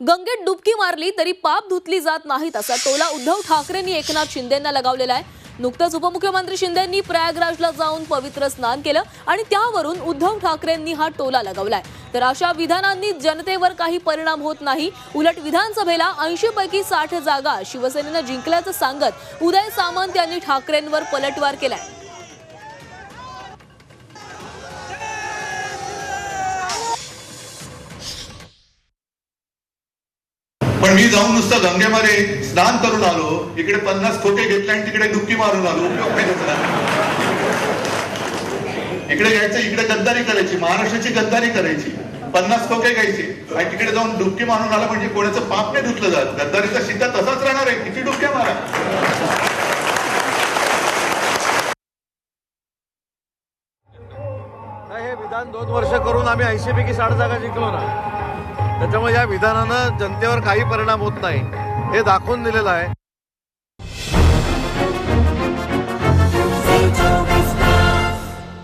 गंगेत डुबकी मारली तरी पाप धुतली जात नाहीत असा टोला उद्धव ठाकरेंनी एकनाथ शिंदेंना लगावलेला आहे. नुकतंच उपमुख्यमंत्री शिंदेंनी प्रयागराजला जाऊन पवित्र स्नान केलं आणि त्यावरून उद्धव ठाकरेंनी हा टोला लगावलाय. तर अशा विधानांनी जनतेवर काही परिणाम होत नाही. उलट विधानसभेला ऐंशी पैकी साठ जागा शिवसेनेनं जिंकल्याचं सांगत उदय सामंत यांनी ठाकरेंवर पलटवार केलाय. पण मी जाऊन नुसतं गंगेमध्ये स्नान करून आलो इकडे पन्नास खोके घेतले आणि तिकडे डुबकी मारून आलो उपयोग त्याचा? इकडे घ्यायचं इकडे गद्दारी करायची महाराष्ट्राची गद्दारी करायची. पन्नास खोके घ्यायचे. आणि तिकडे जाऊन डुबकी मारून आला म्हणजे कोणाचं पाप नाही धुतलं जात. गद्दारीचा शिक्का तसाच राहणार आहे. किती डुबक्या मारा. नाही, हे विधान दोन वर्ष करून आम्ही ऐंशी पैकी साठ जागा जिंकलो ना. त्याच्यामुळे या विधानानं जनतेवर काही परिणाम होत नाही. हे दाखवून दिलेलं आहे.